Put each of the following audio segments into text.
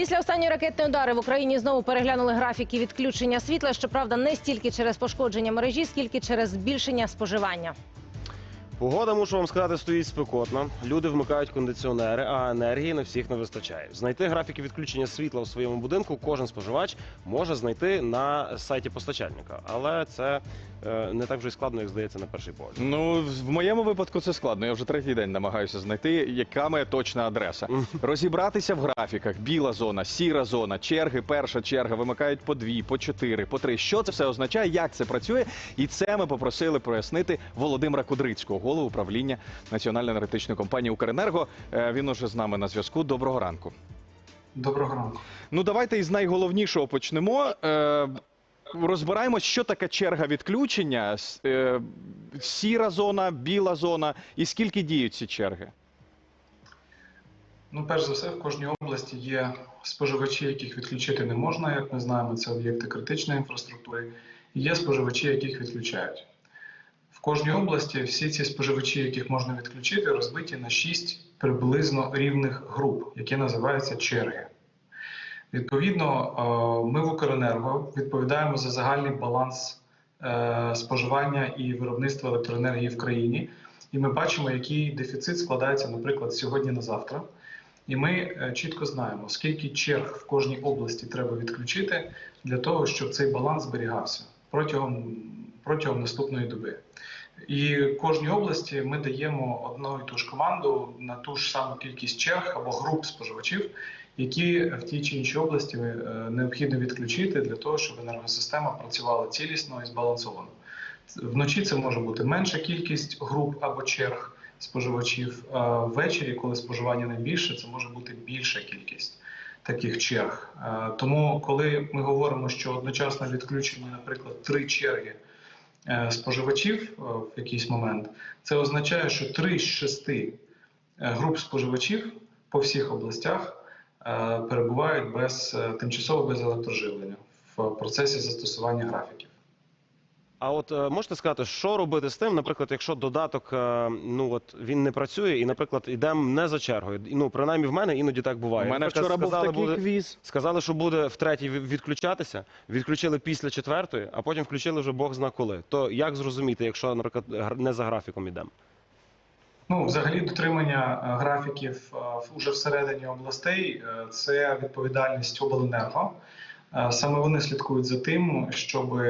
Після останньої ракетної удари в Україні знову переглянули графіки відключення світла. Щоправда, не стільки через пошкодження мережі, скільки через збільшення споживання. Погода, мушу вам сказати, стоїть спекотно. Люди вмикають кондиціонери, а енергії на всіх не вистачає. Знайти графіки відключення світла у своєму будинку кожен споживач може знайти на сайті постачальника. Але це е, не так вже й складно, як здається, на перший погляд. Ну, в моєму випадку це складно. Я вже третій день намагаюся знайти, яка моя точна адреса. Розібратися в графіках: біла зона, сіра зона, черги, перша черга, вимикають по дві, по чотири, по три. Що це все означає, як це працює? І це ми попросили прояснити Володимира Кудрицького, голову управління Національної енергетичної компанії Укренерго. Е, Він уже з нами на зв'язку. Доброго ранку. Доброго ранку. Ну, давайте із найголовнішого почнемо. Е, розбираємось, що таке черга відключення, е, сіра зона, біла зона, і скільки діють ці черги. Ну, перш за все, в кожній області є споживачі, яких відключити не можна, як ми знаємо, це об'єкти критичної інфраструктури. І є споживачі, яких відключають. Кожній області всі ці споживачі, яких можна відключити, розбиті на шість приблизно рівних груп, які називаються черги. Відповідно, е, ми в Укренерго відповідаємо за загальний баланс е, споживання і виробництва електроенергії в країні. І ми бачимо, який дефіцит складається, наприклад, сьогодні на завтра. І ми е, чітко знаємо, скільки черг в кожній області треба відключити для того, щоб цей баланс зберігався протягом, протягом наступної доби. І кожній області ми даємо одну і ту ж команду на ту ж саму кількість черг або груп споживачів, які в тій чи іншій області е, необхідно відключити для того, щоб енергосистема працювала цілісно і збалансовано. Вночі це може бути менша кількість груп або черг споживачів. А ввечері, коли споживання найбільше, це може бути більша кількість таких черг. Е, Тому, коли ми говоримо, що одночасно відключені, наприклад, три черги споживачів е, в якийсь момент, це означає, що три з шести е, груп споживачів по всіх областях е, перебувають без е, тимчасово без електроживлення в процесі застосування графіків. А от е, можете сказати, що робити з тим, наприклад, якщо додаток е, ну от він не працює, і, наприклад, йдемо не за чергою. Ну, принаймні в мене іноді так буває. У мене Наприклад, вчора був сказали, такий буде- квіз. Сказали, що буде втретій ві- відключатися, відключили після четвертої, а потім включили вже Бог зна коли. То як зрозуміти, якщо, наприклад, не за графіком йдемо? Ну, взагалі, дотримання е, графіків уже всередині областей це відповідальність обленерго. Саме вони слідкують за тим, щоб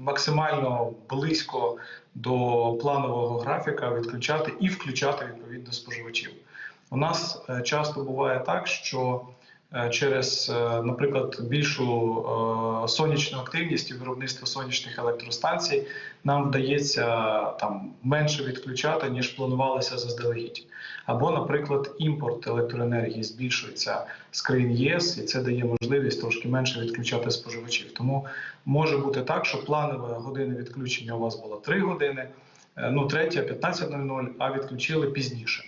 максимально близько до планового графіка відключати і включати відповідно споживачів. У нас е, часто буває так, що через, е, наприклад, більшу е, сонячну активність і виробництво сонячних електростанцій нам вдається там менше відключати, ніж планувалося заздалегідь. Або, наприклад, імпорт електроенергії збільшується з країн єС, і це дає можливість трошки менше відключати споживачів. Тому може бути так, що планова година відключення у вас була 3 години, е, ну третя 15.00, а відключили пізніше.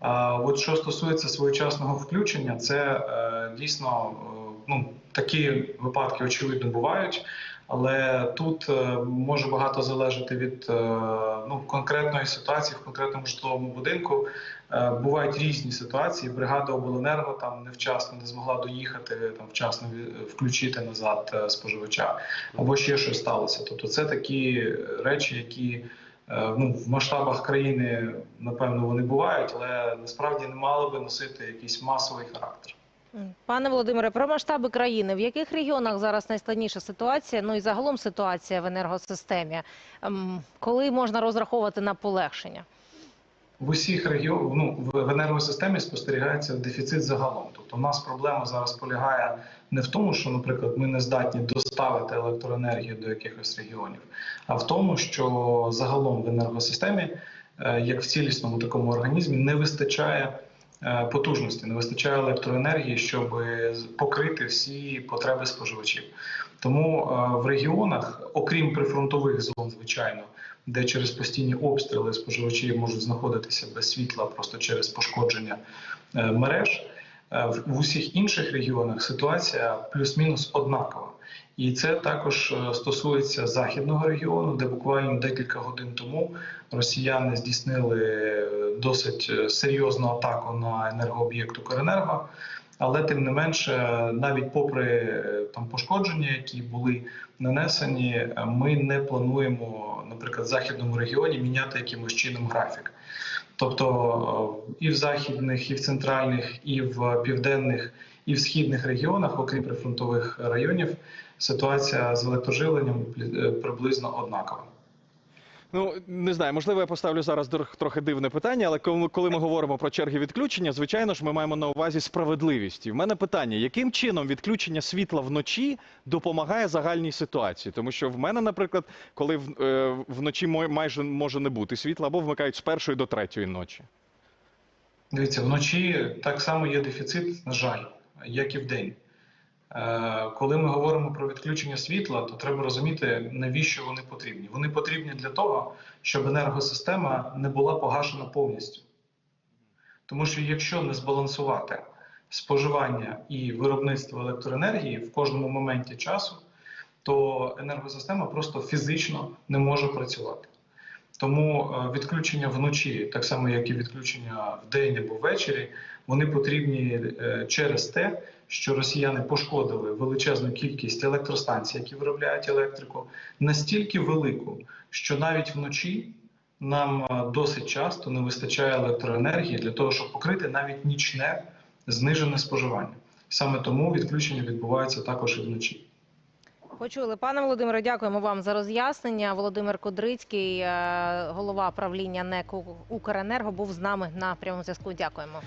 От що стосується своєчасного включення, це е, дійсно е, ну, такі випадки очевидно бувають, але тут е, може багато залежати від ну, конкретної ситуації в конкретному житловому будинку. Бувають різні ситуації. Бригада обленерго там невчасно не змогла доїхати, там вчасно включити назад споживача, або ще щось сталося. Тобто, це такі речі, які ну, в масштабах країни, напевно, вони бувають, але насправді не мали би носити якийсь масовий характер. Пане Володимире, про масштаби країни. В яких регіонах зараз найскладніша ситуація? Ну і загалом ситуація в енергосистемі. Ем, Коли можна розраховувати на полегшення? В усіх регіонах ну, в енергосистемі спостерігається дефіцит загалом. Тобто, у нас проблема зараз полягає не в тому, що, наприклад, ми не здатні доставити електроенергію до якихось регіонів, а в тому, що загалом в енергосистемі, е, як в цілісному такому організмі, не вистачає потужності, не вистачає електроенергії, щоб покрити всі потреби споживачів. Тому е, в регіонах, окрім прифронтових зон, звичайно, де через постійні обстріли споживачі можуть знаходитися без світла просто через пошкодження е, мереж. Е, в усіх інших регіонах ситуація плюс-мінус однакова. І це також е, стосується західного регіону, де буквально декілька годин тому росіяни здійснили е, досить е, серйозну атаку на енергооб'єкт Укренерго. Але тим не менше, навіть попри там пошкодження, які були нанесені, ми не плануємо, наприклад, в західному регіоні міняти якимось чином графік. Тобто е, і в західних, і в центральних, і в південних, і в східних регіонах, окрім прифронтових районів, ситуація з електроживленням е, приблизно однакова. Ну не знаю, можливо, я поставлю зараз трохи дивне питання, але коли, ми говоримо про черги відключення, звичайно ж, ми маємо на увазі справедливість. І в мене питання: яким чином відключення світла вночі допомагає загальній ситуації? Тому що в мене, наприклад, коли в- е, вночі майже може не бути світла, або вмикають з першої до третьої ночі. Дивіться, вночі так само є дефіцит, на жаль, як і вдень. Е, Коли ми говоримо про відключення світла, то треба розуміти, навіщо вони потрібні. Вони потрібні для того, щоб енергосистема не була погашена повністю. Тому що якщо не збалансувати споживання і виробництво електроенергії в кожному моменті часу, то енергосистема просто фізично не може працювати. Тому е, відключення вночі, так само як і відключення вдень або ввечері, вони потрібні е, через те, що росіяни пошкодили величезну кількість електростанцій, які виробляють електрику, настільки велику, що навіть вночі нам е, досить часто не вистачає електроенергії для того, щоб покрити навіть нічне знижене споживання. Саме тому відключення відбувається також і вночі. Почули, пане Володимире, дякуємо вам за роз'яснення. Володимир Кодрицький, е, голова правління НЕК «Укренерго», був з нами на прямому зв'язку. Дякуємо.